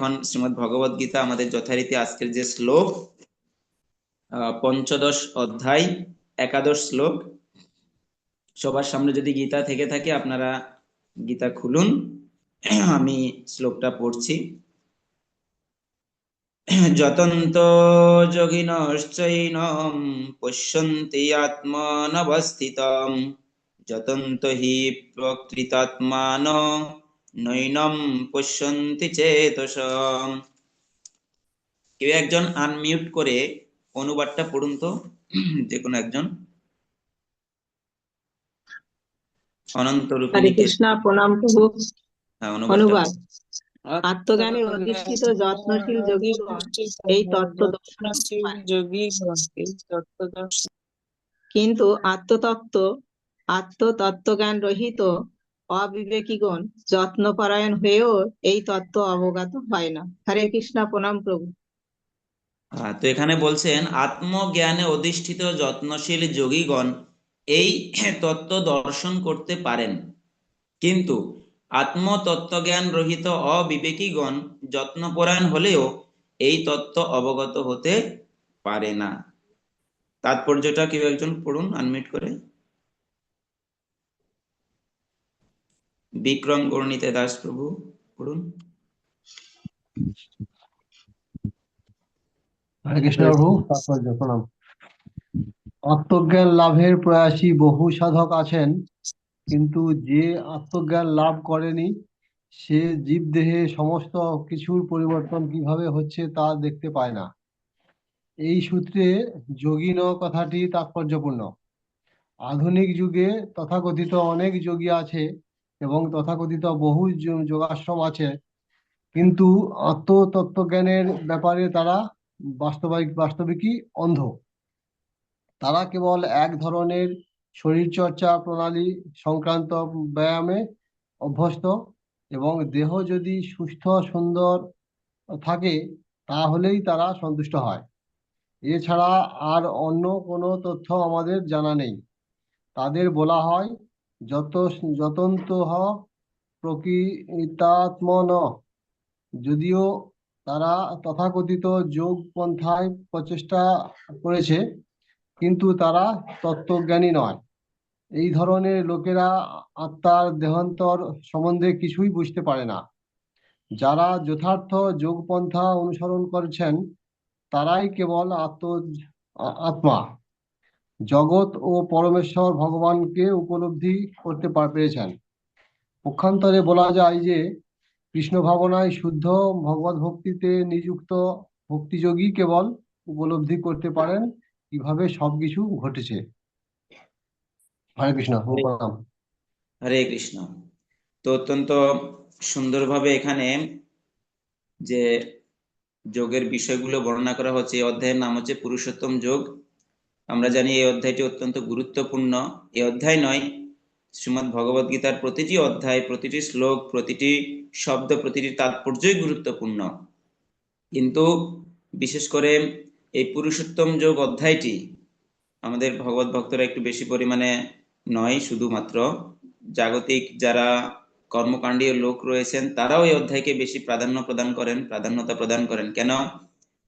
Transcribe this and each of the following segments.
এখন শ্রীমদ ভগবদ গীতা আমাদের যথারীতি আজকের যে শ্লোক পঞ্চদশ অধ্যায়, একাদশ শ্লোক, সবার সামনে যদি গীতা থেকে থাকে আপনারা গীতা খুলুন। আমি শ্লোকটা পড়ছি। যতন্ত যোগিনশ্চৈনম পশ্যন্তি আত্মনবস্থিতম, যতন্ত হি প্রকৃতাত্মান নৈনম পশ্যন্তি চেতসম। কেউ একজন আনমিউট করে অনুবাদটা পড়ুন তো। যে কোনো একজন। অনন্ত হরে কৃষ্ণ প্রণাম প্রভু। হ্যাঁ, অনুবাদ। আত্মজ্ঞানে অধিষ্ঠিত যত্নশীল যোগীগণ এই তত্ত্ব দর্শন করতে পারে। যোগী তত্ত্ব দর্শন কিন্তু আত্মতত্ত্ব আত্মতত্ত্বজ্ঞান রহিত অবিবেকীগণ যত্নপরায়ণ হয়েও এই তত্ত্ব অবগত হয় না। হরে কৃষ্ণ, প্রণাম প্রভু। তো এখানে বলছেন, আত্মজ্ঞানে অধিষ্ঠিত যত্নশীল যোগীগণ এই তত্ত্ব দর্শন করতে পারেন। কিন্তু আত্মতত্ত্বজ্ঞান রহিত অবিবেকীগণ যত্নপরায়ণ হলেও এই তত্ত্ব অবগত হতে পারে না। তাৎপর্যটা কেউ একজন পড়ুন আনমিট করে। বিক্রম গণিতে দাস প্রভু, পড়ুন। হরে কৃষ্ণ প্রভু। প্রণাম আত্মজ্ঞান লাভের প্রয়াসী বহু সাধক আছেন, কিন্তু যে আত্মজ্ঞান লাভ করেনি, সে জীবদেহে সমস্ত কিছুর পরিবর্তন কীভাবে হচ্ছে তা দেখতে পায় না। এই সূত্রে যোগিন কথাটি তাৎপর্যপূর্ণ। আধুনিক যুগে তথাকথিত অনেক যোগী আছে এবং তথাকথিত বহু যোগাশ্রম আছে। কিন্তু আত্মতত্ত্বজ্ঞানের ব্যাপারে তারা বাস্তবিক বাস্তবিকই অন্ধ। তারা কেবল এক ধরনের শরীরচর্চা প্রণালী সংক্রান্ত ব্যায়ামে অভ্যস্ত এবং দেহ যদি সুস্থ, সুন্দর থাকে, তাহলেই তারা সন্তুষ্ট হয়। এছাড়া আর অন্য কোনো তথ্য আমাদের জানা নেই। তাদের বলা হয় যত যতন্ত প্রকৃতাত্মন। যদিও তারা তথাকথিত যোগ পন্থায় প্রচেষ্টা করেছে, কিন্তু তারা তত্ত্বজ্ঞানী নয়। এই ধরনের লোকেরা আত্মার দেহান্তর সম্বন্ধে কিছুই বুঝতে পারে না। যারা যথার্থ যোগপন্থা অনুসরণ করেছেন, তারাই কেবল আত্ম আত্মা। জগৎ ও পরমেশ্বর ভগবানকে উপলব্ধি করতে পার- পেরেছেন। পক্ষান্তরে বলা যায় যে, কৃষ্ণ ভাবনায় শুদ্ধ ভগবত ভক্তিতে নিযুক্ত ভক্তিযোগী কেবল উপলব্ধি করতে পারেন কীভাবে সবকিছু ঘটেছে। হরে কৃষ্ণ হরে কৃষ্ণ। তো অত্যন্ত সুন্দরভাবে এখানে যে যোগের বিষয়গুলো বর্ণনা করা হচ্ছে অধ্যায়ের নাম হচ্ছে পুরুষোত্তম যোগ। আমরা জানি এই অধ্যায়টি অত্যন্ত গুরুত্বপূর্ণ। এই অধ্যায় নয় শ্রীমৎ ভগবদ গীতার প্রতিটি অধ্যায়, প্রতিটি শ্লোক, প্রতিটি শব্দ, প্রতিটি তাৎপর্যই গুরুত্বপূর্ণ। কিন্তু বিশেষ করে এই পুরুষোত্তম যোগ অধ্যায়টি আমাদের ভগবত ভক্তরা একটু বেশি পরিমাণে নয়, শুধুমাত্র জাগতিক যারা কর্মকাণ্ডীয় লোক রয়েছেন, তারাও এই অধ্যায়কে বেশি প্রাধান্য প্রদান করেন, প্রাধান্যতা প্রদান করেন। কেন?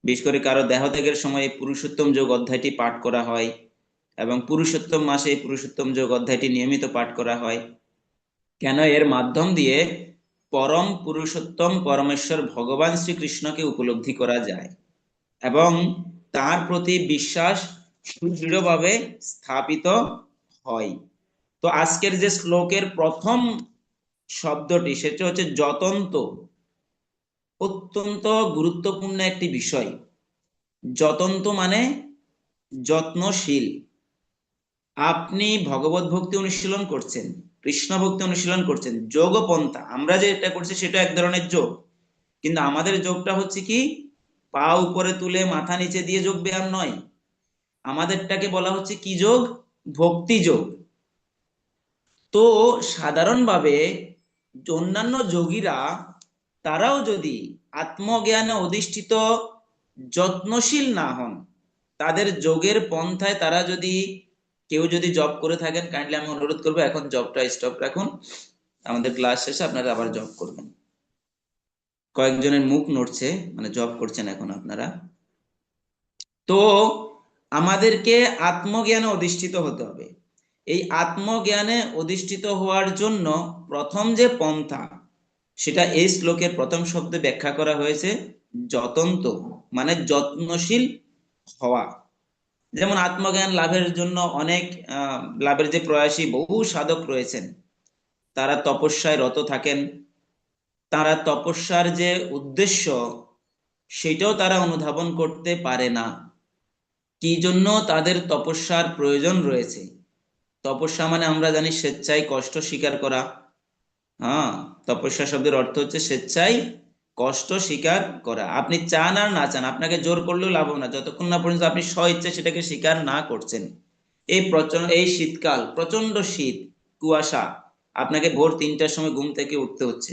বিশেষ করে কারও দেহত্যাগের সময় পুরুষোত্তম যোগ অধ্যায়টি পাঠ করা হয় এবং পুরুষোত্তম মাসে পুরুষোত্তম যোগ অধ্যায়টি নিয়মিত পাঠ করা হয়। কেন এর মাধ্যম দিয়ে পরম পুরুষোত্তম পরমেশ্বর ভগবান শ্রীকৃষ্ণকে উপলব্ধি করা যায় এবং তার প্রতি বিশ্বাস সুদৃঢ়ভাবে স্থাপিত হয়। তো আজকের যে শ্লোকের প্রথম শব্দটি, সেটা হচ্ছে যতন্ত। অত্যন্ত গুরুত্বপূর্ণ একটি বিষয়। যতন্ত মানে যত্নশীল। আপনি ভগবত ভক্তি অনুশীলন করছেন, কৃষ্ণ ভক্তি অনুশীলন করছেন যোগ পন্থা আমরা যে এটা করছি সেটা এক ধরনের যোগ। কিন্তু আমাদের যোগটা হচ্ছে কি, পা উপরে তুলে মাথা নিচে দিয়ে যোগ ব্যায়াম নয়। আমাদেরটাকে বলা হচ্ছে কি যোগ? ভক্তি যোগ। তো সাধারণভাবে অন্যান্য যোগীরা তারাও যদি আত্মজ্ঞানে অধিষ্ঠিত, যত্নশীল না হন, তাদের যোগের পন্থায় তারা যদি কেউ যদি জব করে থাকেন কাইন্ডলি আমি অনুরোধ করব, এখন জবটা স্টপ রাখুন। আমাদের ক্লাস শেষে আপনারা আবার জব করবেন। কয়েকজনের মুখ নড়ছে মানে জব করছেন এখন আপনারা। তো আমাদেরকে আত্মজ্ঞানে অধিষ্ঠিত হতে হবে। এই আত্মজ্ঞানে অধিষ্ঠিত হওয়ার জন্য প্রথম যে পন্থা সেটা এই শ্লোকের প্রথম শব্দে ব্যাখ্যা করা হয়েছে, যতন্ত মানে যত্নশীল হওয়া। যেমন আত্মজ্ঞান লাভের জন্য অনেক লাভের যে প্রয়াসী বহু সাধক রয়েছেন, তারা তপস্যায় রত থাকেন, তারা তপস্যার যে উদ্দেশ্য, সেটাও তারা অনুধাবন করতে পারে না। কি জন্য তাদের তপস্যার প্রয়োজন রয়েছে? তপস্যা মানে আমরা জানি স্বেচ্ছায় কষ্ট স্বীকার করা। হ্যাঁ তপস্যা শব্দের অর্থ হচ্ছে স্বেচ্ছায় কষ্ট স্বীকার করা। আপনি চান আর না চান, আপনাকে জোর করলেও লাভ হবে না। যতক্ষণ না পর্যন্ত আপনি স্ব ইচ্ছে সেটাকে স্বীকার না করছেন। এই প্রচণ্ড, এই শীতকাল, প্রচণ্ড শীত, কুয়াশা, আপনাকে ভোর তিনটার সময় ঘুম থেকে উঠতে হচ্ছে।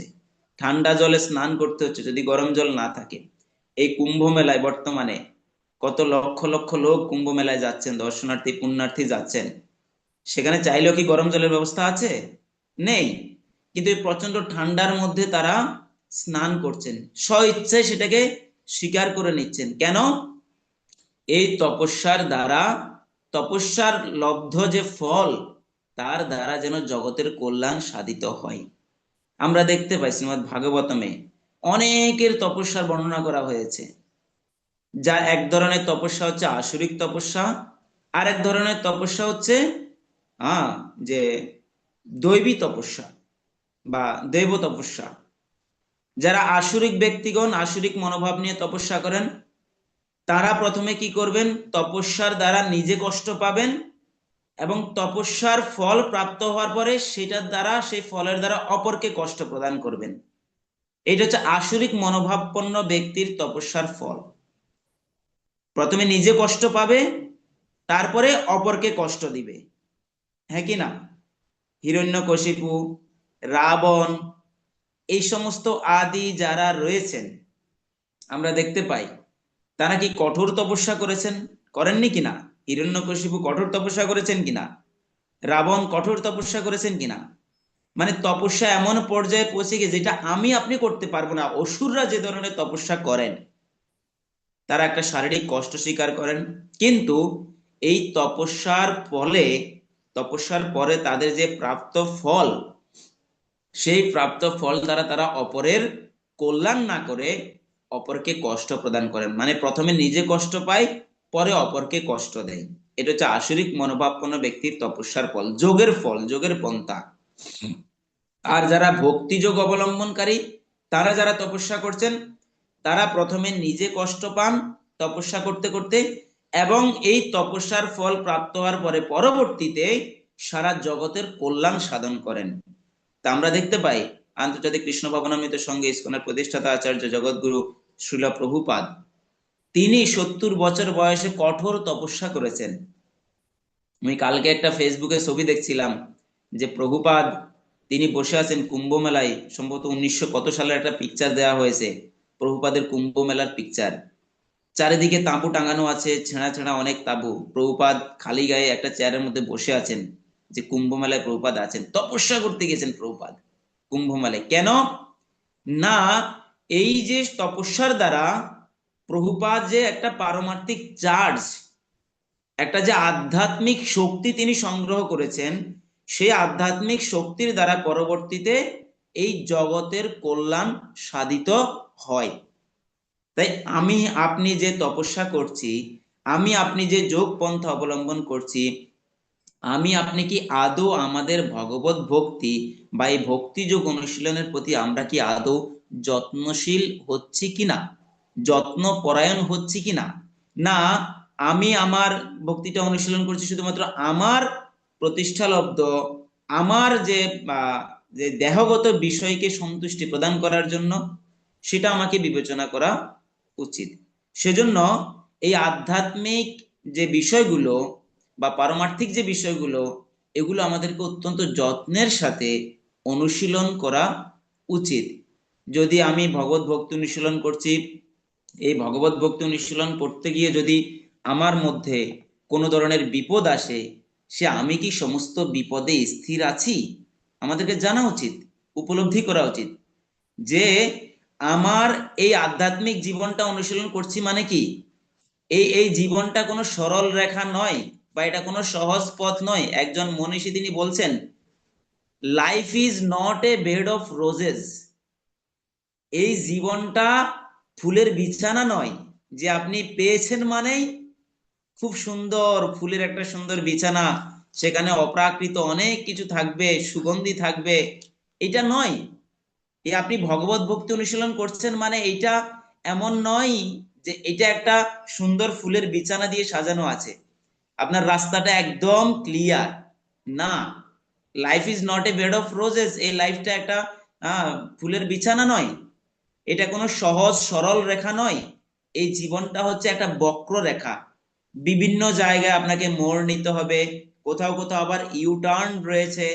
ঠান্ডা জলে স্নান করতে হচ্ছে যদি গরম জল না থাকে। এই কুম্ভ মেলায় বর্তমানে কত লক্ষ লক্ষ লোক কুম্ভ মেলায় যাচ্ছেন, দর্শনার্থী, পুণ্যার্থী যাচ্ছেন। সেখানে চাইলেও কি গরম জলের ব্যবস্থা আছে? নেই। কিন্তু এই প্রচণ্ড ঠান্ডার মধ্যে তারা স্নান করছেন। স্ব ইচ্ছায় সেটাকে স্বীকার করে নিচ্ছেন। কেন? এই তপস্যার দ্বারা, তপস্যার লব্ধ যে ফল, তার দ্বারা যেন জগতের কল্যাণ সাধিত হয়। আমরা দেখতে পাই শ্রীমদ ভাগবতমে, অনেকের তপস্যার বর্ণনা করা হয়েছে। যা এক ধরনের তপস্যা হচ্ছে আসরিক তপস্যা, আর এক ধরনের তপস্যা হচ্ছে, আহ, যে দৈবী তপস্যা। বা দৈব তপস্যা। যারা আসরিক ব্যক্তিগণ আসরিক মনোভাব নিয়ে তপস্যা করেন, তারা প্রথমে কি করবেন? তপস্যার দ্বারা নিজে কষ্ট পাবেন এবং তপস্যার ফল প্রাপ্ত হওয়ার পরে সেটার দ্বারা, সেই ফলের দ্বারা অপরকে কষ্ট প্রদান করবেন। এটা হচ্ছে আসরিক মনোভাবপন্ন ব্যক্তির তপস্যার ফল। প্রথমে নিজে কষ্ট পাবে, তারপরে অপরকে কষ্ট দিবে। হ্যাঁ কি না? হিরণ্যকশিপু রাবণ, এই সমস্ত আদি যারা রয়েছেন, আমরা দেখতে পাই, তারা কি কঠোর তপস্যা করেছেন? করেননি কিনা? হিরণ্যকশিপু কঠোর তপস্যা করেছেন কিনা? রাবণ কঠোর তপস্যা করেছেন কিনা? মানে তপস্যা এমন পর্যায়ে পৌঁছে গিয়ে যেটা আমি আপনি করতে পারব না, অসুররা যে ধরনের তপস্যা করেন, তারা একটা শারীরিক কষ্ট স্বীকার করেন। কিন্তু এই তপস্যার ফলে, তপস্যার পরে তাদের যে প্রাপ্ত ফল সেই প্রাপ্ত ফল দ্বারা তারা অপরের কল্যাণ না করে অপরকে কষ্ট প্রদান করেন। মানে প্রথমে নিজে কষ্ট পায়, পরে অপরকে কষ্ট দেয়। এটা হচ্ছে আসরিক মনোভাবপন্ন ব্যক্তির তপস্যার ফল, যোগের ফল, যোগের পন্থা। আর যারা ভক্তি যোগ অবলম্বনকারী, তারা যারা তপস্যা করছেন, তারা প্রথমে নিজে কষ্ট পান তপস্যা করতে করতে এবং এই তপস্যার ফল প্রাপ্ত হওয়ার পরে পরবর্তীতে সারা জগতের কল্যাণ সাধন করেন। তা আমরা দেখতে পাই আন্তর্জাতিক কৃষ্ণ ভবনামৃত সঙ্গে ইস্কনের প্রতিষ্ঠাতা আচার্য জগৎগুরু শ্রীলা প্রভুপাদ। তিনি সত্তর বছর বয়সে কঠোর তপস্যা করেছেন। আমি কালকে একটা ফেসবুকে ছবি দেখছিলাম যে প্রভুপাদ, তিনি বসে আছেন কুম্ভ মেলায় সম্ভবত উনিশশো কত সালের একটা পিকচার দেওয়া হয়েছে, প্রভুপাদের কুম্ভ মেলার পিকচার চারিদিকে তাঁবু টাঙানো আছে, ছেঁড়া ছেঁড়া অনেক তাঁবু। প্রভুপাদ খালি গায়ে একটা চেয়ারের মধ্যে বসে আছেন। যে কুম্ভ মেলায় প্রভুপাদ আছেন, তপস্যা করতে গেছেন প্রভুপাদ কুম্ভ মেলায় কেন? না, এই যে তপস্যার দ্বারা প্রভুপাদ যে একটা পারমার্থিক চার্জ, একটা যে আধ্যাত্মিক শক্তি তিনি সংগ্রহ করেছেন, সেই আধ্যাত্মিক শক্তির দ্বারা পরবর্তীতে এই জগতের কল্যাণ সাধিত হয়। তাই আমি, আপনি যে তপস্যা করছি, আমি, আপনি যে যোগ পন্থা অবলম্বন করছি আমি আপনি কি আদৌ আমাদের ভগবত ভক্তি বা এই ভক্তি যোগ অনুশীলনের প্রতি আমরা কি আদৌ যত্নশীল হচ্ছি কিনা? যত্ন পরায়ণ হচ্ছি কিনা? না, আমি আমার ভক্তিটা অনুশীলন করছি শুধুমাত্র আমার প্রতিষ্ঠালব্ধ আমার যে যে দেহগত বিষয়কে সন্তুষ্টি প্রদান করার জন্য সেটা আমাকে বিবেচনা করা উচিত। সেজন্য এই আধ্যাত্মিক যে বিষয়গুলো বা পারমার্থিক যে বিষয়গুলো, এগুলো আমাদেরকে অত্যন্ত যত্নের সাথে অনুশীলন করা উচিত। যদি আমি ভগবত ভক্তি অনুশীলন করছি, এই ভগবত ভক্তি অনুশীলন করতে গিয়ে যদি আমার মধ্যে কোনো ধরনের বিপদ আসে, সে আমি কি সমস্ত বিপদে স্থির আছি? আমাদেরকে জানা উচিত, উপলব্ধি করা উচিত যে আমার এই আধ্যাত্মিক জীবনটা অনুশীলন করছি মানে কি? এই এই জীবনটা কোনো সরল রেখা নয়। বা এটা কোনো সহজ পথ নয়। একজন মনীষী তিনি বলছেন life is not a bed of roses এই জীবনটা ফুলের বিছানা নয়, যে আপনি পেয়েছেন মানেই খুব সুন্দর ফুলের একটা সুন্দর বিছানা। সেখানে অপ্রাকৃত অনেক কিছু থাকবে, সুগন্ধি থাকবে। এটা নয়। এই আপনি ভগবত ভক্তি অনুশীলন করছেন মানে এটা এমন নয় যে এটা একটা সুন্দর ফুলের বিছানা দিয়ে সাজানো আছে। আপনার রাস্তাটা একদম ক্লিয়ার না life is not a bed of roses এই লাইফটা একটা ফুলের বিছানা নয়। এটা কোনো সহজ, সরল রেখা নয়। এই জীবনটা হচ্ছে একটা বক্র রেখা। বিভিন্ন জায়গায় আপনাকে মোড় নিতে হবে। কোথাও কোথাও আবার ইউ টার্ন রয়েছে।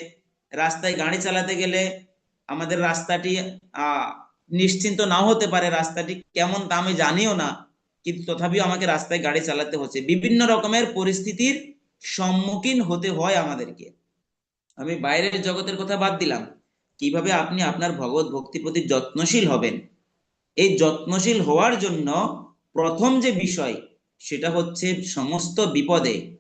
রাস্তায় গাড়ি চালাতে গেলে আমাদের রাস্তাটি নিশ্চিন্ত নাও হতে পারে। রাস্তাটি কেমন তা আমি জানিও না। কিন্তু তথাপিও আমাকে রাস্তায় গাড়ি চালাতে হচ্ছে। বিভিন্ন রকমের পরিস্থিতির সম্মুখীন হতে হয় আমাদেরকে। আমি বাইরের জগতের কথা বাদ দিলাম। কীভাবে আপনি আপনার ভগবত ভক্তির প্রতি যত্নশীল হবেন? এই যত্নশীল হওয়ার জন্য প্রথম যে বিষয়, সেটা হচ্ছে সমস্ত বিপদে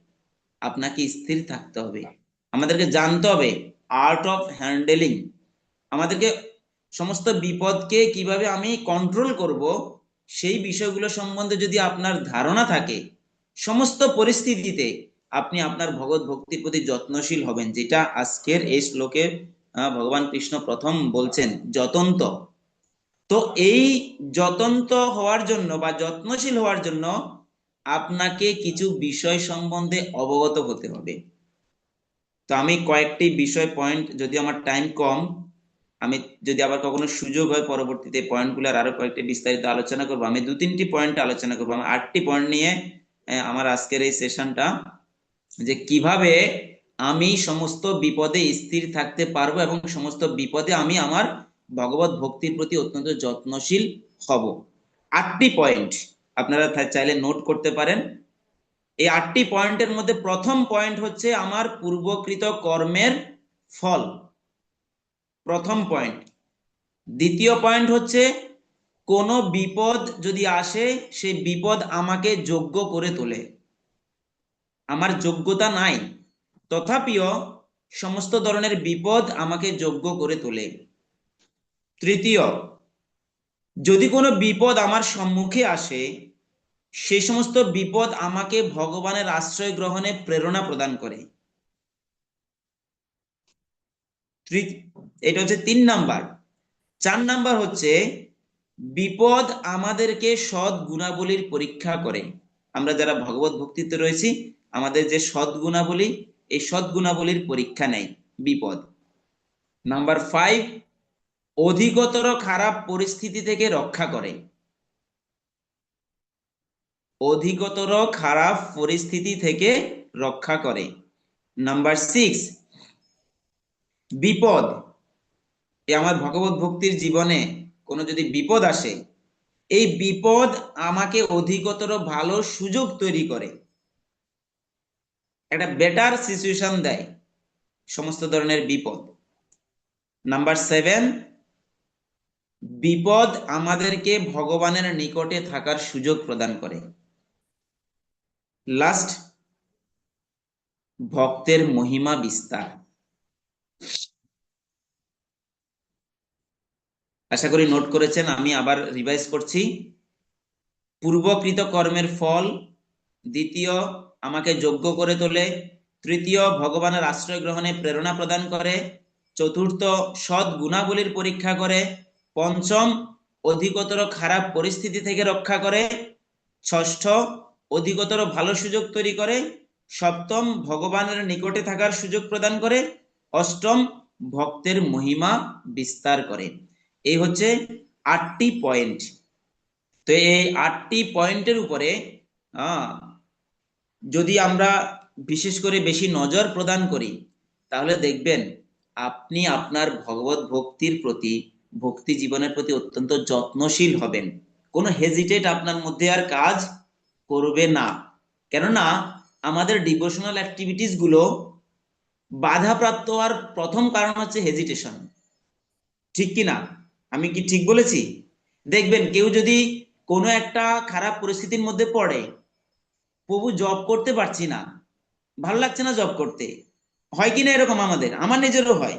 আপনাকে স্থির থাকতে হবে। আমাদেরকে জানতে হবে আর্ট অফ হ্যান্ডেলিং। আমাদেরকে সমস্ত বিপদকে কীভাবে আমি কন্ট্রোল করব সেই বিষয়গুলো সম্বন্ধে যদি আপনার ধারণা থাকে সমস্ত পরিস্থিতিতে আপনি আপনার ভগৎ ভক্তির প্রতি যত্নশীল হবেন যেটা আজকের এই শ্লোকে আহ, ভগবান কৃষ্ণ প্রথম বলছেন যতন্ত তো এই যতন্ত হওয়ার জন্য বা যত্নশীল হওয়ার জন্য আপনাকে কিছু বিষয় সম্বন্ধে অবগত হতে হবে। তো আমি কয়েকটি বিষয় পয়েন্ট যদি আমার টাইম কম আমি যদি আবার কখনো সুযোগ হয় পরবর্তীতে পয়েন্টগুলোর আরও কয়েকটি বিস্তারিত আলোচনা করব। আমি দু তিনটি পয়েন্ট আলোচনা করব। আমি আটটি পয়েন্ট নিয়ে আমার আজকের এই সেশনটা যে কীভাবে আমি সমস্ত বিপদে স্থির থাকতে পারব এবং সমস্ত বিপদে আমি আমার ভগবত ভক্তির প্রতি অত্যন্ত যত্নশীল হব। আটটি পয়েন্ট আপনারা চাইলে নোট করতে পারেন। এই আটটি পয়েন্টের মধ্যে প্রথম পয়েন্ট হচ্ছে আমার পূর্বকৃত কর্মের ফল। প্রথম পয়েন্ট দ্বিতীয় পয়েন্ট হচ্ছে, কোন বিপদ যদি আসে সেই বিপদ আমাকে যোগ্য করে তোলে। আমার যোগ্যতা নাই। তথাপিও সমস্ত ধরনের বিপদ আমাকে যোগ্য করে তোলে। তৃতীয়, যদি কোনো বিপদ আমার সম্মুখে আসে সেই সমস্ত বিপদ আমাকে ভগবানের আশ্রয় গ্রহণে প্রেরণা প্রদান করে। এটা হচ্ছে তিন নাম্বার। চার নাম্বার হচ্ছে, বিপদ আমাদেরকে সৎ গুণাবলীর পরীক্ষা করে। আমরা যারা ভগবত ভক্তিতে রয়েছি, আমাদের যে সৎ গুণাবলী এই সৎ গুণাবলীর পরীক্ষা নেয় বিপদ। নাম্বার ফাইভ অধিকতর খারাপ পরিস্থিতি থেকে রক্ষা করে। অধিকতর খারাপ পরিস্থিতি থেকে রক্ষা করে। নাম্বার সিক্স বিপদ। আমার ভগবত ভক্তির জীবনে কোনো যদি বিপদ আসে, এই বিপদ আমাকে অধিকতর ভালো সুযোগ তৈরি করে। একটা বেটার সিচুয়েশন দেয় সমস্ত ধরনের বিপদ। নাম্বার সেভেন বিপদ আমাদেরকে ভগবানের নিকটে থাকার সুযোগ প্রদান করে। লাস্ট ভক্তের মহিমা বিস্তার। আশা করি নোট করেছেন, আমি আবার রিভাইজ করছি। পূর্বকৃত কর্মের ফল, দ্বিতীয়, আমাকে যোগ্য করে তোলে। তৃতীয়, ভগবানের আশ্রয় গ্রহণে প্রেরণা প্রদান করে। চতুর্থ, সৎ গুণাবলীর পরীক্ষা করে। পঞ্চম, অধিকতর খারাপ পরিস্থিতি থেকে রক্ষা করে। ষষ্ঠ, অধিকতর ভালো সুযোগ তৈরি করে। সপ্তম, ভগবানের নিকটে থাকার সুযোগ প্রদান করে। অষ্টম, ভক্তের মহিমা বিস্তার করে। এই হচ্ছে আটটি পয়েন্ট তো এই আটটি পয়েন্টের উপরে যদি আমরা বিশেষ করে বেশি নজর প্রদান করি, তাহলে দেখবেন আপনি আপনার ভগবত ভক্তির প্রতি, ভক্তি জীবনের প্রতি অত্যন্ত যত্নশীল হবেন। কোনো হেজিটেট আপনার মধ্যে আর কাজ করবে না। কেননা আমাদের ডিভোশনাল অ্যাক্টিভিটিসগুলো বাধাপ্রাপ্ত হওয়ার প্রথম কারণ হচ্ছে হেজিটেশন ঠিক কি না আমি কি ঠিক বলেছি? দেখবেন কেউ যদি কোনো একটা খারাপ পরিস্থিতির মধ্যে পড়ে, প্রভু জব করতে পারছি না। ভালো লাগছে না জব করতে? হয় কি না এরকম আমাদের? আমার নিজেরও হয়।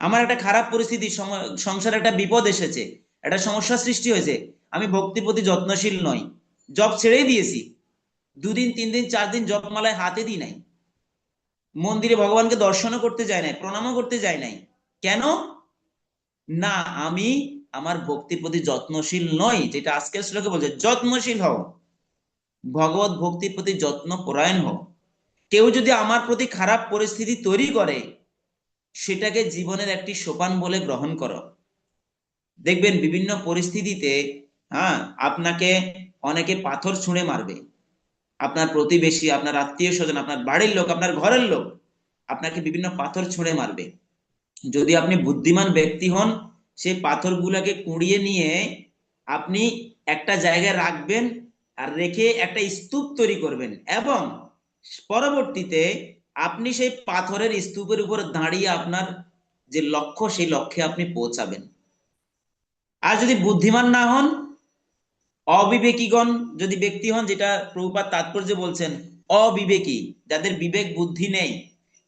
আমার একটা খারাপ পরিস্থিতি সংসারে একটা বিপদ এসেছে, একটা সমস্যা সৃষ্টি হয়েছে। আমি ভক্তির প্রতি যত্নশীল নই। জব ছেড়েই দিয়েছি। দুদিন তিন দিন চার দিন জব মালায় হাতে দিই নাই। মন্দিরে ভগবানকে দর্শনও করতে যায় নাই, প্রণামও করতে যায় নাই। কেন? না, আমি আমার ভক্তির প্রতি যত্নশীল নই, যেটা আজকের শ্লোকে বলছে, যত্নশীল হও। ভগবত ভক্তির প্রতি যত্ন পরায়ণ হও। কেউ যদি আমার প্রতি খারাপ পরিস্থিতি তৈরি করে, সেটাকে জীবনের একটি সোপান বলে গ্রহণ করো। দেখবেন বিভিন্ন পরিস্থিতিতে হ্যাঁ আপনাকে অনেকে পাথর ছুঁড়ে মারবে। আপনার প্রতিবেশী, আপনার আত্মীয় স্বজন, আপনার বাড়ির লোক, আপনার ঘরের লোক, আপনাকে বিভিন্ন পাথর ছুঁড়ে মারবে। যদি আপনি বুদ্ধিমান ব্যক্তি হন, সেই পাথরগুলোকে কুড়িয়ে নিয়ে আপনি একটা জায়গায় রাখবেন আর রেখে একটা স্তূপ তৈরি করবেন এবং পরবর্তীতে আপনি সেই পাথরের স্তূপের উপর দাঁড়িয়ে আপনার যে লক্ষ্য, সেই লক্ষ্যে আপনি পৌঁছাবেন। আর যদি বুদ্ধিমান না হন, অবিবেকীগণ যদি ব্যক্তি হন, যেটা প্রভুপাত তাৎপর্য বলছেন, অবিবেকী, যাদের বিবেক বুদ্ধি নেই,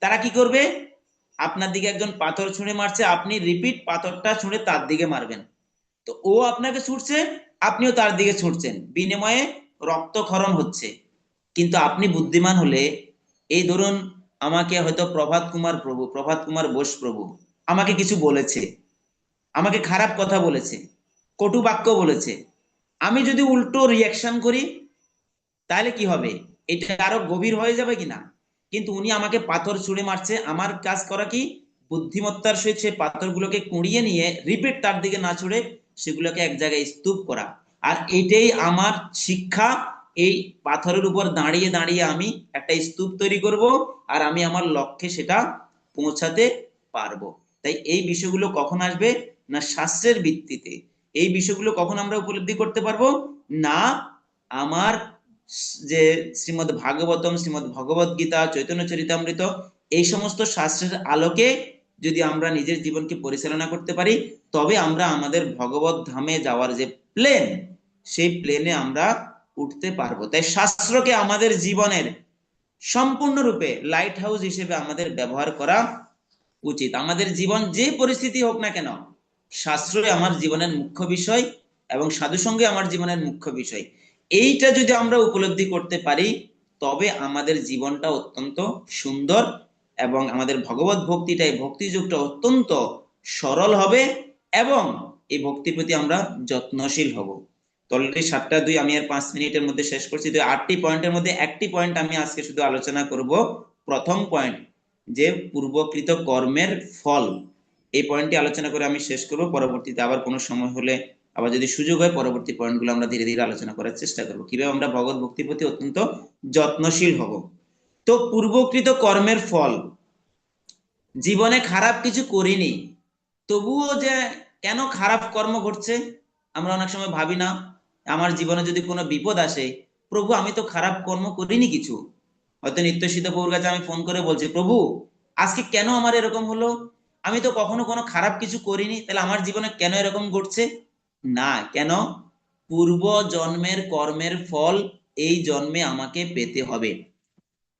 তারা কি করবে? আপনার দিকে একজন পাথর ছুঁড়ে মারছে, আপনি রিপিট পাথরটা ছুঁড়ে তার দিকে মারবেন। তো ও আপনাকে ছুটছে আপনিও তার দিকে ছুটছেন বিনিময়ে রক্তক্ষরণ হচ্ছে। কিন্তু আপনি বুদ্ধিমান হলে এই ধরুন আমাকে হয়তো প্রভাত কুমার প্রভু, প্রভাত কুমার বোস প্রভু আমাকে কিছু বলেছে, আমাকে খারাপ কথা বলেছে, কটু বাক্য বলেছে। আমি যদি উল্টো রিয়াকশন করি, তাহলে কি হবে? এটা আরও গভীর হয়ে যাবে কিনা? কিন্তু উনি আমাকে পাথর ছুঁড়ে মারছে। আমার কাজ করা কি? বুদ্ধিমত্তার সহিত সেই পাথরগুলোকে কুড়িয়ে নিয়ে রিপিট তার দিকে না ছুড়ে সেগুলোকে এক জায়গায় স্তূপ করা। আর এটাই আমার শিক্ষা। এই পাথরের উপর দাঁড়িয়ে দাঁড়িয়ে আমি একটা স্তূপ তৈরি করব আর আমি আমার লক্ষ্যে সেটা পৌঁছাতে পারব। তাই এই বিষয়গুলো কখন আসবে? না শাস্ত্রের ভিত্তিতে। এই বিষয়গুলো কখন আমরা উপলব্ধি করতে পারব? না আমার যে শ্রীমদ ভাগবতম, শ্রীমদ ভগবত গীতা, চৈতন্য চরিতামৃত, এই সমস্ত শাস্ত্রের আলোকে যদি আমরা নিজের জীবনকে পরিচালনা করতে পারি, তবে আমরা আমাদের ভগবত ধামে যাওয়ার যে প্লেন, সেই প্লেনে আমরা উঠতে পারব। তাই শাস্ত্রকে আমাদের জীবনের সম্পূর্ণরূপে লাইট হাউস হিসেবে আমাদের ব্যবহার করা উচিত। আমাদের জীবন যে পরিস্থিতি হোক না কেন, শাস্ত্রই আমার জীবনের মুখ্য বিষয় এবং সাধুসঙ্গে আমার জীবনের মুখ্য বিষয়। এইটা যদি আমরা উপলব্ধি করতে পারি, তবে আমাদের জীবনটা অত্যন্ত সুন্দর এবং আমাদের ভগবত ভক্তিটা, এই ভক্তিযুগটা অত্যন্ত সরল হবে এবং এই ভক্তির প্রতি আমরা যত্নশীল হব। তো অলরেডি সাতটা দুই, আমি আর পাঁচ মিনিটের মধ্যে শেষ করছি। আটটি পয়েন্টের মধ্যে একটি পয়েন্ট আমি আজকে শুধু আলোচনা করব। প্রথম পয়েন্ট, যে পূর্বকৃত কর্মের ফল। এই পয়েন্টটি আলোচনা করে আমি শেষ করব। পরবর্তীতে আবার কোনো সময় হলে আবার যদি সুযোগ হয়, পরবর্তী পয়েন্টগুলো আমরা ধীরে ধীরে আলোচনা করার চেষ্টা করব। কীভাবে আমরা ভগবত ভক্তির প্রতি অত্যন্ত যত্নশীল হব? তো পূর্বকৃত কর্মের ফল, জীবনে খারাপ কিছু করিনি, তবুও যে কেন খারাপ কর্ম ঘটছে, আমরা অনেক সময় ভাবি না। আমার জীবনে যদি কোনো বিপদ আসে, প্রভু, আমি তো খারাপ কর্ম করিনি কিছু। হয়তো নিত্য সিদ্ধ প্রভুর কাছে আমি ফোন করে বলছি, প্রভু, আজকে কেন আমার এরকম হলো? আমি তো কখনো কোনো খারাপ কিছু করিনি, তাহলে আমার জীবনে কেন এরকম ঘটছে? না, কেন? পূর্ব জন্মের কর্মের ফল এই জন্মে আমাকে পেতে হবে।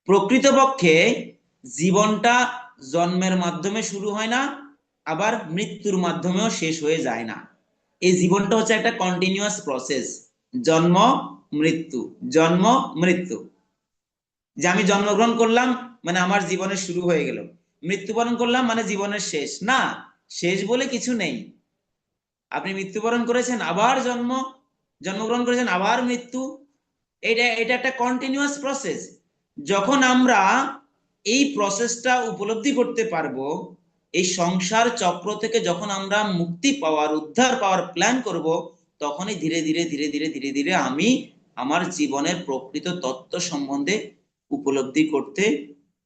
প্রকৃতপক্ষে জীবনটা জন্মের মাধ্যমে শুরু হয় না, আবার মৃত্যুর মাধ্যমেও শেষ হয়ে যায় না। এই জীবনটা হচ্ছে একটা কন্টিনিউয়াস প্রসেস জন্ম, মৃত্যু। জন্ম, মৃত্যু। যে আমি জন্মগ্রহণ করলাম মানে আমার জীবনের শুরু হয়ে গেল। মৃত্যুবরণ করলাম মানে জীবনের শেষ। না, শেষ বলে কিছু নেই। আপনি মৃত্যুবরণ করেছেন, আবার জন্ম, জন্মগ্রহণ করেছেন, আবার মৃত্যু। এটা এটা একটা কন্টিনিউয়াস প্রসেস যখন আমরা এই প্রসেসটা উপলব্ধি করতে পারব, এই সংসার চক্র থেকে যখন আমরা মুক্তি পাওয়ার, উদ্ধার পাওয়ার প্ল্যান করব, তখনই ধীরে ধীরে ধীরে ধীরে ধীরে ধীরে আমি আমার জীবনের প্রকৃত তত্ত্ব সম্বন্ধে উপলব্ধি করতে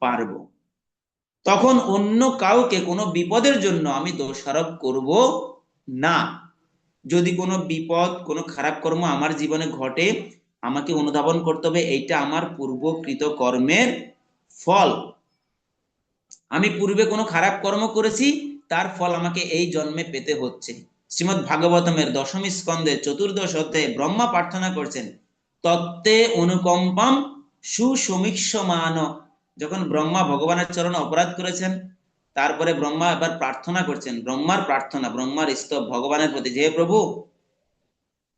পারব। তখন অন্য কাউকে কোনো বিপদের জন্য আমি দোষারোপ করব না। যদি কোনো বিপদ, কোনো খারাপ কর্ম আমার জীবনে ঘটে, আমাকে অনুধাবন করতে হবে, এইটা আমার পূর্বকৃত কর্মের ফল। আমি পূর্বে কোনো খারাপ কর্ম করেছি, তার ফল আমাকে এই জন্মে পেতে হচ্ছে। শ্রীমদ ভাগবতমের দশমী স্কন্ধে চতুর্দশ অধ্যায়ে ব্রহ্মা প্রার্থনা করছেন তত্ত্বে অনুকম্পম সুসমীক্ষমান যখন ব্রহ্মা ভগবানের চরণে অপরাধ করেছেন তারপরে ব্রহ্মা এবার প্রার্থনা করছেন। ব্রহ্মার প্রার্থনা, ব্রহ্মার স্তব, ভগবানের প্রতি। যে প্রভু,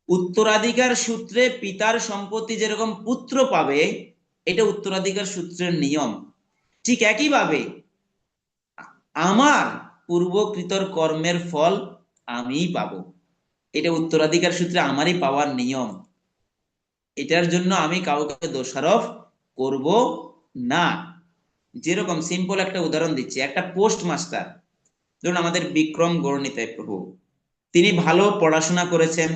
উত্তরাধিকার সূত্রে পিতার সম্পত্তি যেরকম পুত্র পাবে, এটা উত্তরাধিকার সূত্রের নিয়ম। ঠিক একইভাবে আমার পূর্বকৃতর কর্মের ফল আমিই পাব। এটা উত্তরাধিকার সূত্রে আমারই পাওয়ার নিয়ম। এটার জন্য আমি কাউকে দোষারোপ করব না। যেরকম সিম্পল একটা উদাহরণ দিচ্ছি, একটা পোস্ট মাস্টার ধরুন আমাদের বিক্রম গণিতায় প্রভু, তিনি ভালো পড়াশোনা করেছেন,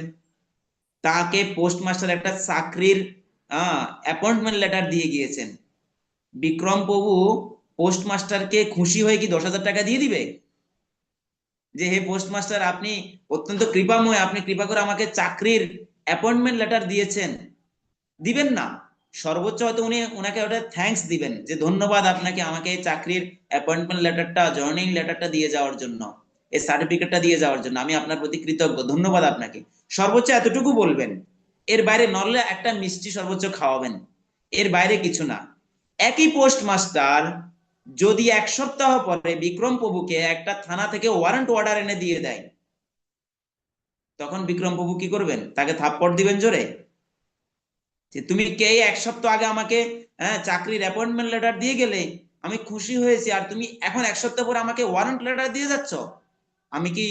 তাকে পোস্ট মাস্টার একটা চাকরির অ্যাপয়েন্টমেন্ট লেটার দিয়ে গিয়েছেন। বিক্রম প্রভু পোস্ট মাস্টারকে খুশি হয়ে কি দশ হাজার টাকা দিয়ে দিবে? যে হে পোস্ট মাস্টার আপনি অত্যন্ত কৃপাময়, আপনি কৃপা করে আমাকে চাকরির অ্যাপয়েন্টমেন্ট লেটার দিয়েছেন। দিবেন না। সর্বোচ্চ হয়তো উনি ওনাকে ওটা থ্যাঙ্কস দিবেন যে ধন্যবাদ আপনাকে আমাকে এই চাকরির অ্যাপয়েন্টমেন্ট লেটারটা জয়েনিং লেটারটা দিয়ে যাওয়ার জন্য, এই সার্টিফিকেটটা দিয়ে যাওয়ার জন্য। আমি আপনার প্রতি কৃতজ্ঞ, ধন্যবাদ আপনাকে। সর্বোচ্চ এতটুকু বলবেন, এর বাইরে নরলে একটা মিষ্টি সর্বোচ্চ খাওয়াবেন, এর বাইরে কিছু না। একই পোস্ট মাস্টার যদি এক সপ্তাহ পরে বিক্রম প্রভুকে একটা থানা থেকে ওয়ারেন্ট অর্ডার এনে দিয়ে দেয়, তখন বিক্রম প্রভু কি করবেন? তাকে থাপ্পড় দিবেন জোরে? যে তুমি কে? এক সপ্তাহ আগে আমাকে হ্যাঁ চাকরির অ্যাপয়েন্টমেন্ট লেটার দিয়ে গেলে আমি খুশি হয়েছি। আর তুমি এখন এক সপ্তাহ পরে আমাকে ওয়ারেন্ট লেটার দিয়ে যাচ্ছ? আমি কি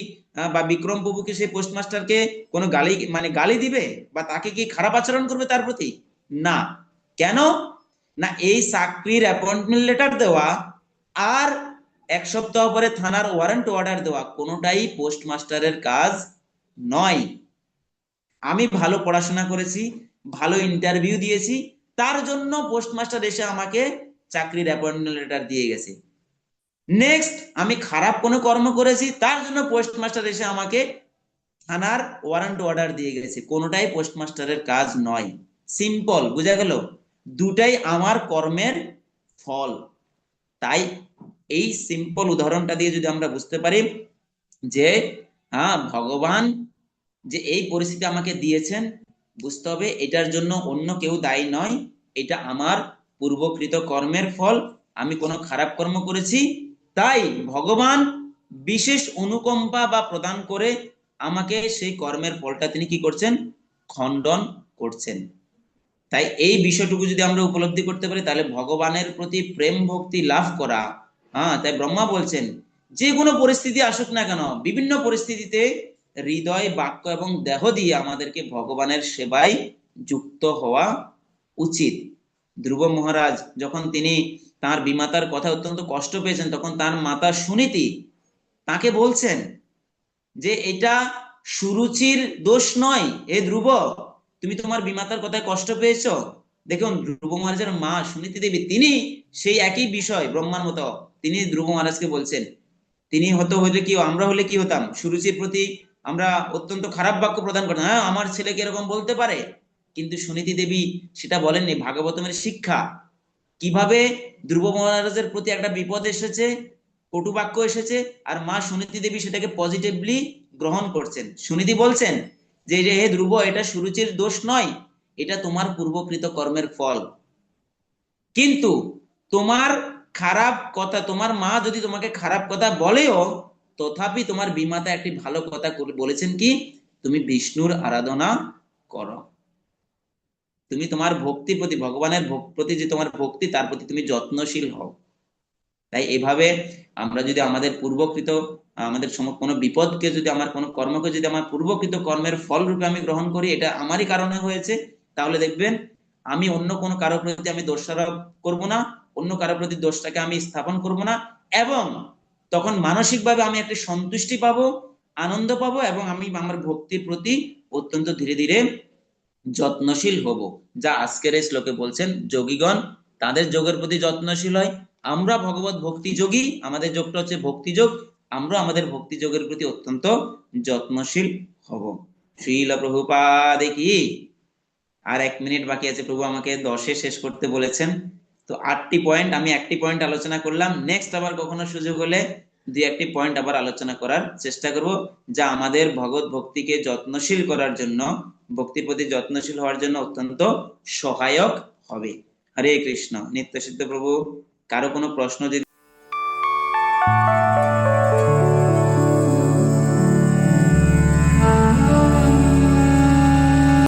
বা বিক্রম প্রভু কি সেই পোস্টমাস্টারকে কোনো গালি মানে গালি দিবে? বা তাকে কি খারাপ আচরণ করবে তার প্রতি? না। কেন? না, এই চাকরির অ্যাপয়েন্টমেন্ট লেটার দেওয়া আর এক সপ্তাহ পরে থানার ওয়ারেন্ট অর্ডার দেওয়া কোনোটাই পোস্টমাস্টারের কাজ নয়। আমি ভালো পড়াশোনা করেছি ভালো ইন্টারভিউ দিয়েছি, তার জন্য পোস্টমাস্টার এসে আমাকে চাকরির অ্যাপয়েন্টমেন্ট লেটার দিয়ে গেছে। নেক্সট আমি খারাপ কোনো কর্ম করেছি, তার জন্য পোস্টমাস্টার এসে আমাকে থানার ওয়ারেন্ট অর্ডার দিয়ে গেছে। কোনোটাই পোস্টমাস্টারের কাজ নয়। সিম্পল বুঝা গেল? দুটাই আমার কর্মের ফল। তাই এই সিম্পল উদাহরণটা দিয়ে যদি আমরা বুঝতে পারি যে হ্যাঁ ভগবান যে এই পরিস্থিতি আমাকে দিয়েছেন বুঝতে হবে, এটার জন্য অন্য কেউ দায়ী নয়, এটা আমার পূর্বকৃত কর্মের ফল, আমি কোনো খারাপ কর্ম করেছি, তাই ভগবান বিশেষ অনুকম্পা বা প্রদান করে আমাকে সেই কর্মের ফলটা তিনি কি করছেন? খণ্ডন করছেন। তাই এই বিষয়টুকু যদি আমরা উপলব্ধি করতে পারি, তাহলে ভগবানের প্রতি প্রেম ভক্তি লাভ করা হ্যাঁ তাই ব্রহ্মা বলছেন, যে কোনো পরিস্থিতি আসুক না কেন, বিভিন্ন পরিস্থিতিতে হৃদয়, বাক্য এবং দেহ দিয়ে আমাদেরকে ভগবানের সেবায় যুক্ত হওয়া উচিত। ধ্রুব মহারাজ যখন তিনি তার বিমাতার কথা অত্যন্ত কষ্ট পেয়েছেন, তখন তার মাতা সুনীতি তাকে বলছেন যে, এটা সুরুচির দোষ নয়। এ ধ্রুব, তুমি তোমার বিমাতার কথায় কষ্ট পেয়েছ। দেখুন, ধ্রুব মহারাজের মা সুনীতি দেবী, তিনি সেই একই বিষয়, ব্রহ্মার মতো। তিনি ধ্রুব মহারাজকে বলছেন, তিনি হতো হইলে কি, আমরা হলে কি হতাম? সুরুচির প্রতি আমরা অত্যন্ত খারাপ বাক্য প্রদান করতাম হ্যাঁ আমার ছেলেকে এরকম বলতে পারে? কিন্তু সুনীতি দেবী সেটা বলেননি, ভাগবতমের শিক্ষা। কীভাবে ধ্রুব মহারাজের প্রতি একটা বিপদ এসেছে, কটু বাক্য এসেছে, আর মা সুনীতি দেবী সেটাকে পজিটিভলি গ্রহণ করছেন। সুনীতি বলছেন যে যে হে ধ্রুব, এটা সুরুচির দোষ নয়, এটা তোমার পূর্বকৃত কর্মের ফল। কিন্তু তোমার খারাপ কথা, তোমার মা যদি তোমাকে খারাপ কথা বলেও তথাপি তোমার বিমাতা একটি ভালো কথা বলেছেন কি? তুমি বিষ্ণুর আরাধনা করো। তুমি তোমার ভক্তির প্রতি, ভগবানের প্রতি যে তোমার ভক্তি, তার প্রতি তুমি যত্নশীল হও। তাই এভাবে আমরা যদি আমাদের পূর্বকৃত, আমাদের সম- কোনো বিপদকে যদি, আমার কোনো কর্মকে যদি আমার পূর্বকৃত কর্মের ফল রূপে আমি গ্রহণ করি, এটা আমারই কারণে হয়েছে, তাহলে দেখবেন আমি অন্য কোনো কারও প্রতি আমি দোষারোপ করব না, অন্য কারও প্রতি দোষটাকে আমি স্থাপন করব না, এবং তখন মানসিকভাবে আমি একটা সন্তুষ্টি পাবো, আনন্দ পাবো এবং আমি আমার ভক্তির প্রতি অত্যন্ত ধীরে ধীরে যত্নশীল হব। যা আজকের এই শ্লোকে বলছেন, যোগীগণ, তাদের যোগের প্রতি যত্নশীল হয়। আমরা ভগবত ভক্তি যোগী, আমাদের যোগটা হচ্ছে ভক্তি যোগ। আমরা আমাদের ভক্তি যোগের প্রতি অত্যন্ত যত্নশীল হব। শ্রীল প্রভুপাদে কি? আর এক মিনিট বাকি আছে, প্রভু আমাকে দশে শেষ করতে বলেছেন। তো আটটি পয়েন্ট আমি একটি পয়েন্ট আলোচনা করলাম। নেক্সট আবার কখনো সুযোগ হলে দুই একটি পয়েন্ট আবার আলোচনা করার চেষ্টা করব, যা আমাদের ভগৎ ভক্তিকে যত্নশীল করার জন্য, ভক্তির প্রতি যত্নশীল হওয়ার জন্য অত্যন্ত সহায়ক হবে। হরে কৃষ্ণ। নিত্য সিদ্ধ প্রভু, কারও কোনো প্রশ্ন যদি